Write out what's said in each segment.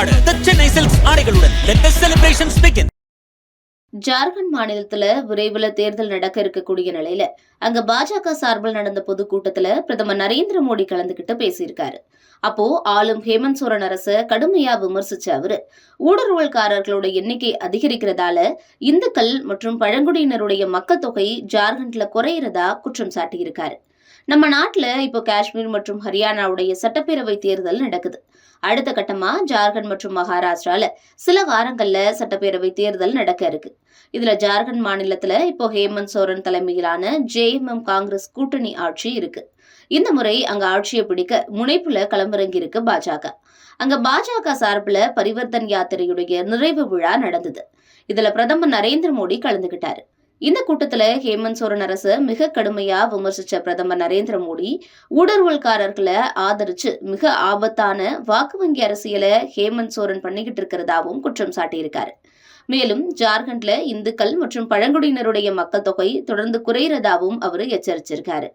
கொண்டாடு. ஜார்க்கண்ட் மாநிலத்துல விரைவில் தேர்தல் நடக்க இருக்கக்கூடிய நிலையில அங்க பாஜக சார்பில் நடந்த பொதுக்கூட்டத்துல பிரதமர் நரேந்திர மோடி கலந்துகிட்டு பேசியிருக்காரு. அப்போ ஆளும் ஹேமந்த் சோரன் அரச கடுமையா விமர்சிச்ச அவரு ஊடுருவல்காரர்களுடைய எண்ணிக்கை அதிகரிக்கிறதால இந்துக்கள் மற்றும் பழங்குடியினருடைய மக்கள் தொகை ஜார்க்கண்ட்ல குறையிறதா குற்றம் சாட்டியிருக்காரு. நம்ம நாட்டுல இப்போ காஷ்மீர் மற்றும் ஹரியானாவுடைய சட்டப்பேரவை தேர்தல் நடக்குது. அடுத்த கட்டமா ஜார்க்கண்ட் மற்றும் மகாராஷ்டிரால சில வாரங்கள்ல சட்டப்பேரவை தேர்தல் நடக்க இருக்கு. இதுல ஜார்க்கண்ட் மாநிலத்துல இப்போ ஹேமந்த் சோரன் தலைமையிலான ஜேஎம்எம் காங்கிரஸ் கூட்டணி ஆட்சி இருக்கு. இந்த முறை அங்க ஆட்சியை பிடிக்க முனைப்புல களமிறங்கி இருக்கு பாஜக. அங்க பாஜக சார்பில் பரிவர்த்தன் யாத்திரையுடைய நிறைவு விழா நடந்தது. இதுல பிரதமர் நரேந்திர மோடி கலந்துகிட்டாரு. இந்த கூட்டத்துல ஹேமந்த் சோரன் அரசு மிக கடுமையா விமர்சிச்ச பிரதமர் நரேந்திர மோடி ஊடுருவல்காரர்களை ஆதரிச்சு மிக ஆபத்தான வாக்கு வங்கி அரசியலை ஹேமந்த் சோரன் பண்ணிக்கிட்டு இருக்கிறதாவும் குற்றம் சாட்டியிருக்காரு. மேலும் ஜார்க்கண்ட்ல இந்துக்கள் மற்றும் பழங்குடியினருடைய மக்கள் தொகை தொடர்ந்து குறையிறதாவும் அவர் எச்சரிச்சிருக்காரு.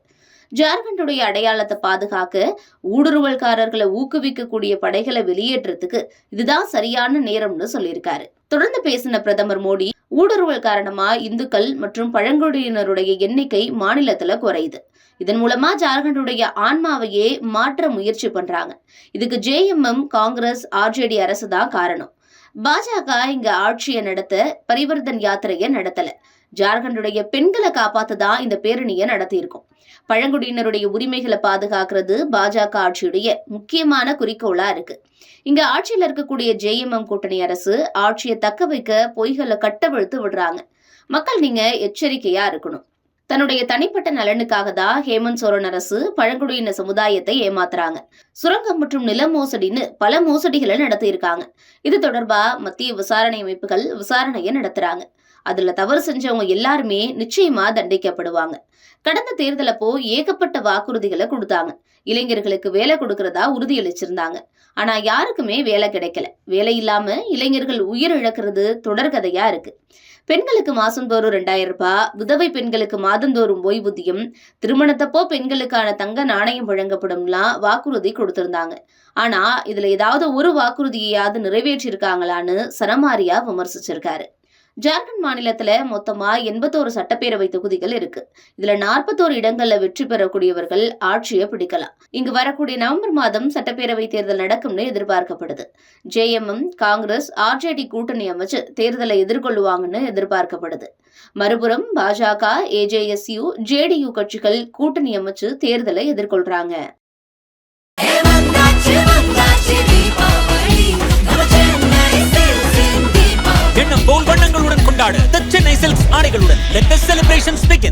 ஜார்க்கண்டுடைய அடையாளத்தை பாதுகாக்க ஊடுருவல்காரர்களை ஊக்குவிக்கக்கூடிய படைகளை வெளியேற்றத்துக்கு இதுதான் சரியான நேரம்னு சொல்லியிருக்காரு. தொடர்ந்து பேசின பிரதமர் மோடி ஊடுருவல் காரணமா இந்துக்கள் மற்றும் பழங்குடியினருடைய எண்ணிக்கை மாநிலத்துல குறையுது. இதன் மூலமா ஜார்க்கண்டுடைய ஆன்மாவையே மாற்ற முயற்சி பண்றாங்க. இதுக்கு ஜேஎம்எம் காங்கிரஸ் ஆர்ஜேடி அரசு தான் காரணம். பாஜக இங்க ஆட்சியை நடத்த பரிவர்த்தன் யாத்திரையை நடத்தல. ஜார்க்கண்டுடைய பெண்களை காப்பாத்த தான் இந்த பேரணியை நடத்தியிருக்கோம். பழங்குடியினருடைய உரிமைகளை பாதுகாக்கிறது பாஜக ஆட்சியுடைய முக்கியமான குறிக்கோளா இருக்கு. இங்க ஆட்சியில் இருக்கக்கூடிய ஜேஎம்எம் கூட்டணி அரசு ஆட்சியை தக்க வைக்க பொய்களை கட்டவிழ்த்து விடுறாங்க. மக்கள் நீங்க எச்சரிக்கையா இருக்கணும். தன்னுடைய தனிப்பட்ட நலனுக்காக தான் ஹேமந்த் சோரன் அரசு பழங்குடியின சமுதாயத்தை ஏமாத்துறாங்க. சுரங்கம் மற்றும் நில மோசடின்னு பல மோசடிகளை நடத்தியிருக்காங்க. இது தொடர்பா மத்திய விசாரணை அமைப்புகள் விசாரணையை நடத்துறாங்க. அதுல தவறு செஞ்சவங்க எல்லாருமே நிச்சயமா தண்டிக்கப்படுவாங்க. கடந்த தேர்தலப்போ ஏகப்பட்ட வாக்குறுதிகளை கொடுத்தாங்க. இளைஞர்களுக்கு வேலை கொடுக்கறதா உறுதியளிச்சிருந்தாங்க. ஆனா யாருக்குமே வேலை கிடைக்கல. வேலை இல்லாம இளைஞர்கள் உயிர் இழக்கிறது தொடர்கதையா இருக்கு. பெண்களுக்கு மாசந்தோறும் ரெண்டாயிரம் ரூபாய் விதவை பெண்களுக்கு மாதந்தோறும் ஓய்வூதியம் திருமணத்தப்போ பெண்களுக்கான தங்க நாணயம் வழங்கப்படும்லாம் வாக்குறுதி கொடுத்திருந்தாங்க. ஆனா இதுல ஏதாவது ஒரு வாக்குறுதியையாவது நிறைவேற்றிருக்காங்களான்னு சரமாரியா விமர்சிச்சிருக்காரு. ஜார்க்கண்ட் மாநிலத்தில் மொத்தமாக எண்பத்தோரு சட்டப்பேரவை தொகுதிகள் இருக்கு. இதுல நாற்பத்தோரு இடங்கள்ல வெற்றி பெறக்கூடியவர்கள் ஆட்சியை பிடிக்கலாம். இங்கு வரக்கூடிய நவம்பர் மாதம் சட்டப்பேரவை தேர்தல் நடக்கும்னு எதிர்பார்க்கப்படுது. ஜேஎம்எம் காங்கிரஸ் ஆர்ஜேடி கூட்டணி அமைச்சு தேர்தலை எதிர்கொள்ளுவாங்கன்னு எதிர்பார்க்கப்படுது. மறுபுறம் பாஜக ஏஜேஎஸ்யூ ஜேடியு கட்சிகள் கூட்டணி அமைச்சு தேர்தலை எதிர்கொள்றாங்க. Chennai Silks ആണികളുടെ ലേറ്റസ്റ്റ് സെലിബ്രേഷൻസ് ബിഗിൻ